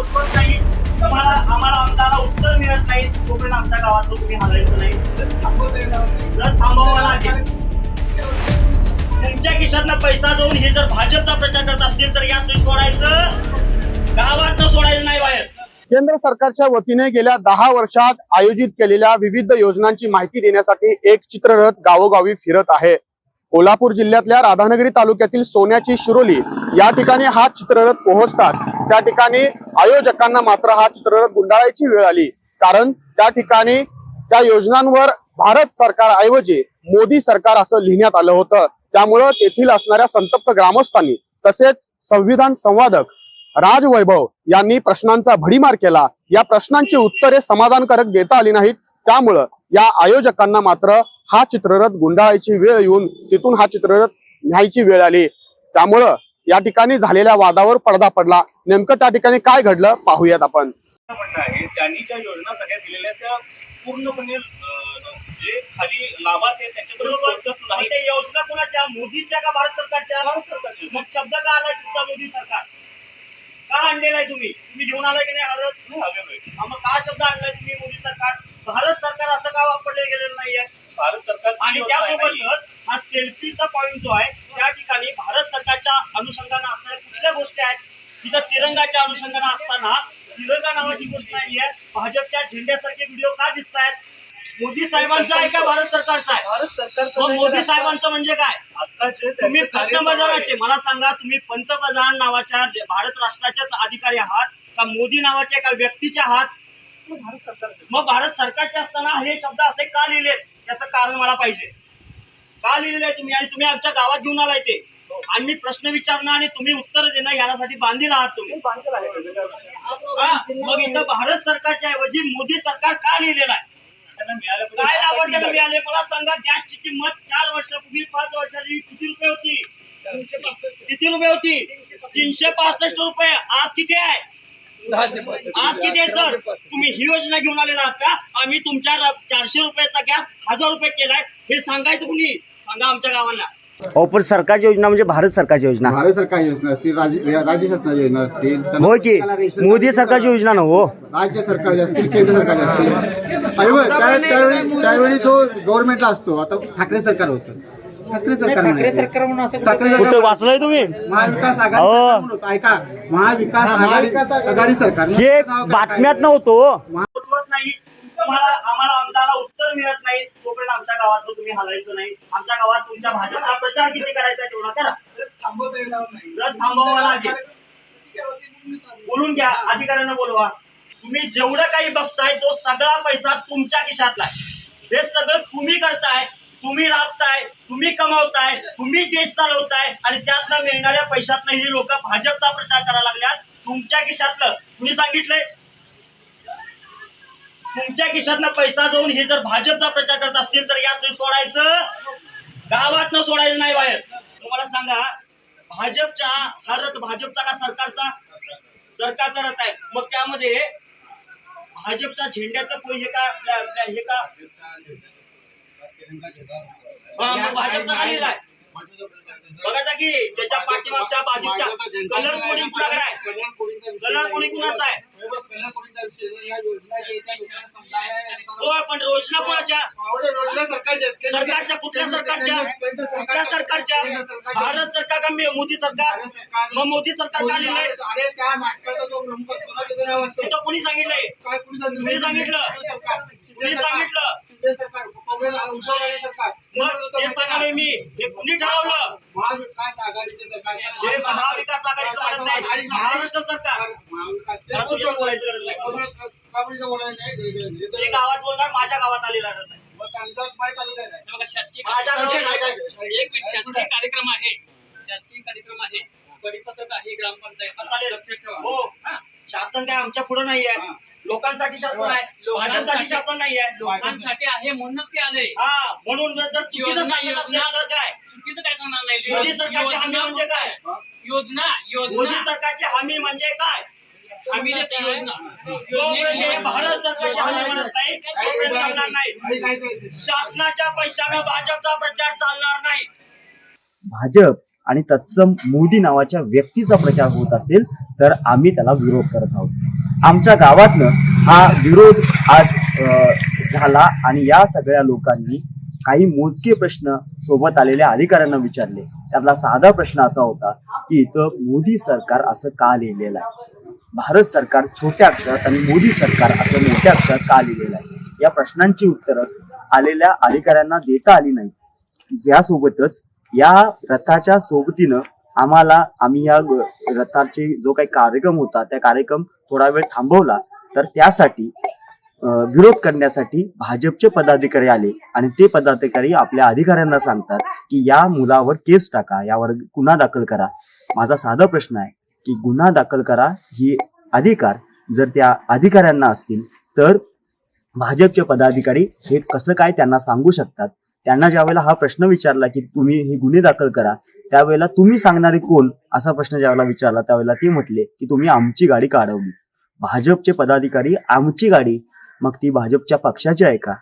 उठवत नाही. तुम्हाला आम्हाला आमदाला उत्तर मिळत नाही. तोपर्यंत आमच्या गावात तुम्ही हलायचं नाही. रथ थांबवावा लागेल. तुमच्या खिशातनं पैसा देऊन हे जर भाजपचा प्रचार करत असतील तर या सोडायचं. गावात सोडायचं नाही बाहेर. केंद्र सरकारच्या वतीने गेल्या दहा वर्षात आयोजित केलेल्या विविध योजनांची माहिती देण्यासाठी एक चित्ररथ गावोगावी फिरत आहे. कोल्हापूर जिल्ह्यातल्या राधानगरी तालुक्यातील सोन्याची शिरोली या ठिकाणी हा चित्ररथ पोहोचताच त्या ठिकाणी आयोजकांना मात्र हा चित्ररथ गुंडाळायची वेळ आली. कारण त्या ठिकाणी त्या योजनांवर भारत सरकारऐवजी मोदी सरकार असं लिहिण्यात आलं होतं. त्यामुळं तेथील असणाऱ्या संतप्त ग्रामस्थांनी तसेच संविधान संवादक राज वैभव यांनी प्रश्नांचा भडीमार केला. या प्रश्नांची उत्तरे समाधानकारक देता आली नाहीत. त्यामुळं या आयोजकांना मात्र हा चित्ररथ गुंडाळायची वेळ येऊन तिथून हा चित्ररथ न्यायची वेळ आली. त्यामुळं या ठिकाणी झालेल्या वादावर पडदा पडला. नेमकं त्या ठिकाणी काय घडलं पाहूयात आपण. म्हणणं आहे त्यांनी ज्या योजना सगळ्या दिलेल्या त्या पूर्णपणे अं, जे खाली लाभार्थी आहेत त्याच्याबरोबर पोहोचत नाही ते योजना कोणाच्या? मोदीच्या का भारत सरकारच्या? भारत सरकारची. मग शब्द का आलाय तुमचा मोदी सरकार? का आणलेला आहे तुम्ही? तुम्ही घेऊन आलाय की नाही मग का शब्द आणलाय तुम्ही मोदी सरकार? भारत सरकार असं का वापरले गेलेलं नाहीये? भारत सरकार आणि त्यासोबतच हा सेल्फीचा पॉईंट जो आहे त्या ठिकाणी भारत सरकारच्या अनुषंगाने असणाऱ्या कुठल्या गोष्टी आहेत? तिथं तिरंगाच्या अनुषंगाने असताना तिरंगा नावाची गोष्ट नाहीये. भाजपच्या झेंड्यासारखे व्हिडिओ का दिसत आहेत मोदी साहेबांचा आहे का भारत सरकारचा आहे? भारत नाही मोदी? साहेबांचं म्हणजे काय? तुम्ही पंतप्रधानाचे मला सांगा तुम्ही पंतप्रधान नावाच्या भारत राष्ट्राच्याच अधिकारी आहात का मोदी नावाच्या एका व्यक्तीचे आहात? आहे. मग भारत सरकारचे असताना हे शब्द असे का लिहिले याचं कारण मला पाहिजे. का लिहिलेले आहे तुम्ही? आणि तुम्ही आमच्या गावात घेऊन आलाय ते. आणि मी प्रश्न विचारणं आणि तुम्ही उत्तर देणं यासाठी बांधील आहात तुम्ही. हा? मग इथं भारत सरकारच्या ऐवजी मोदी सरकार का लिहिलेलं आहे? त्यांना. काय लाभार्थ्यांना त्यासाठी मिळाले? मला सांगा गॅसची किंमत चार वर्षापूर्वी पाच वर्षाची किती रुपये होती? किती रुपये होती? तीनशे पासष्ट रुपये. आज किती आहे? आज किती आहे सर? तुम्ही ही योजना घेऊन आलेला आहात का? आम्ही तुमच्या चारशे रुपयाचा गॅस हजार रुपये केलाय. हे सांगायचं कुणी? सांगा आमच्या गावाला. अहो पण सरकारची योजना म्हणजे भारत सरकारची योजना. भारत सरकार योजना असतील राज्य राज्य शासनाच्या योजना असतील त्यांना हो की? प्रत्येकाला रेशन मोदी सरकारची योजना ना हो. राज्य सरकारचे असतील केंद्र सरकारचे असतील त्या- त्यावेळी त्यावेळी जो गव्हर्नमेंटला असतो आता ठाकरे सरकार होतं. ठाकरे सरकार ठाकरे सरकार म्हणून असं ठाकरे कुठं सरकार वाचलंय तुम्ही? महाविकास आघाडी. सरकार म्हणून. ऐका महाविकास आघाडी आघाडी सरकार हे बातम्यात नव्हतो. नाही. तुम्हाला आम्हाला आमदाराला उत्तर मिळत नाही. तोपर्यंत आमच्या गावात तुम्ही हलायचं नाही. आमच्या गावात तुमच्या भाजपचा प्रचार किती करायचा आहे तेवढा करा. रथ थांबवावा लागेल. बोलून घ्या. अधिकाऱ्यांना बोलवा. तुम्ही जेवढं काही बघताय तो सगळा पैसा तुमच्या खिशातला आहे. हे सगळं तुम्ही करताय. तुम्ही राबताय तुम्ही कमावताय तुम्ही देश चालवताय आणि त्यातनं मिळणाऱ्या पैशातनं ही लोक भाजपचा प्रचार करायला लागल्यात. तुमच्या खिशातलं कुणी सांगितलंय तुमच्या खिशातनं पैसा जाऊन हे जर भाजपचा प्रचार करत असतील तर यात तुम्ही सोडायचं. गावात न सोडायचं नाही बाहेर. तुम्हाला सांगा भाजपच्या हा रथ भाजपचा का सरकारचा? सरकारचा रथ आहे. मग त्यामध्ये भाजपच्या झेंड्याचं हे का हे का? भाजपचा आलेला आहे. बघायचा की त्याच्या पाठीमागच्या बाजूच्या कलर कोडिंग कुणाकडे आहे? कलर कोडिंग कुणाचा आहे? हो पण योजना कोणाच्या? सरकारच्या कुठल्या सरकारच्या? कुठल्या सरकारच्या? भारत सरकार का मोदी सरकार? मग मोदी सरकार का आलेलं आहे? तिथं कुणी सांगितलंय? कुणी सांगितलं? कुणी सांगितलं? सांगालोय मी हे कुणी ठरवलं? हे महाविकास आघाडीचं म्हणत नाही. महाराष्ट्र सरकार. बोलायचं नाही. मी गावात बोलणार माझ्या गावात आलेला आहे? बघा, शासकीय कार्यक्रम आहे. शासकीय कार्यक्रम आहे. परिपत्रक आहे ग्रामपंचायत. चालेल. लक्षात ठेवा. हो. शासन काय आमच्या पुढे नाहीये. लोकांसाठी शासन आहे. भाजपसाठी शासन नाहीये. लोकांसाठी आहे म्हणूनच ते आले. हा म्हणून जर चुकीचं योजना- सांगत असेल योजना- तर काय? चुकीचं काय सांगणार नाही. मोदी सरकारची हमी म्हणजे काय? योजना मोदी योजना सरकारची हमी म्हणजे काय? देते योजना. हे भारत सरकारची हमी म्हणत नाही. तोपर्यंत चालणार नाही. शासनाच्या पैशानं भाजपचा प्रचार चालणार नाही. भाजप आणि तत्सम मोदी नावाच्या व्यक्तीचा प्रचार होत असेल तर आम्ही त्याला विरोध करत आहोत. आमच्या गावातनं हा विरोध आज झाला आणि या सगळ्या लोकांनी काही मोजके प्रश्न सोबत आलेल्या अधिकाऱ्यांना विचारले. त्यातला साधा प्रश्न असा होता की इथं मोदी सरकार असं का लिहिलेलं आहे? भारत सरकार छोट्या अक्षरात आणि मोदी सरकार असं मोठ्या अक्षरात का लिहिलेलं आहे? या प्रश्नांची उत्तरं आलेल्या अधिकाऱ्यांना देता आली नाही. यासोबतच या रथाच्या सोबतीनं आम्हाला आम्ही या रथाचे जो काही कार्यक्रम होता त्या कार्यक्रम थोडा वेळ थांबवला तर त्यासाठी विरोध करण्यासाठी भाजपचे पदाधिकारी आले. आणि ते पदाधिकारी आपल्या अधिकाऱ्यांना सांगतात की या मुलावर केस टाका यावर गुन्हा दाखल करा. माझा साधा प्रश्न आहे की गुन्हा दाखल करा ही अधिकार जर त्या अधिकाऱ्यांना असतील तर भाजपचे पदाधिकारी हे कसं काय त्यांना सांगू शकतात? त्यांना ज्यावेळेला हा प्रश्न विचारला की तुम्ही हे गुन्हे दाखल करा त्यावेळेला तुम्ही सांगणारे कोण? असा प्रश्न ज्यावेळेला विचारला त्यावेळेला ते म्हटले की तुम्ही आमची गाडी काढवली. भाजपचे पदाधिकारी आमची गाडी? मग ती भाजपच्या पक्षाची आहे का?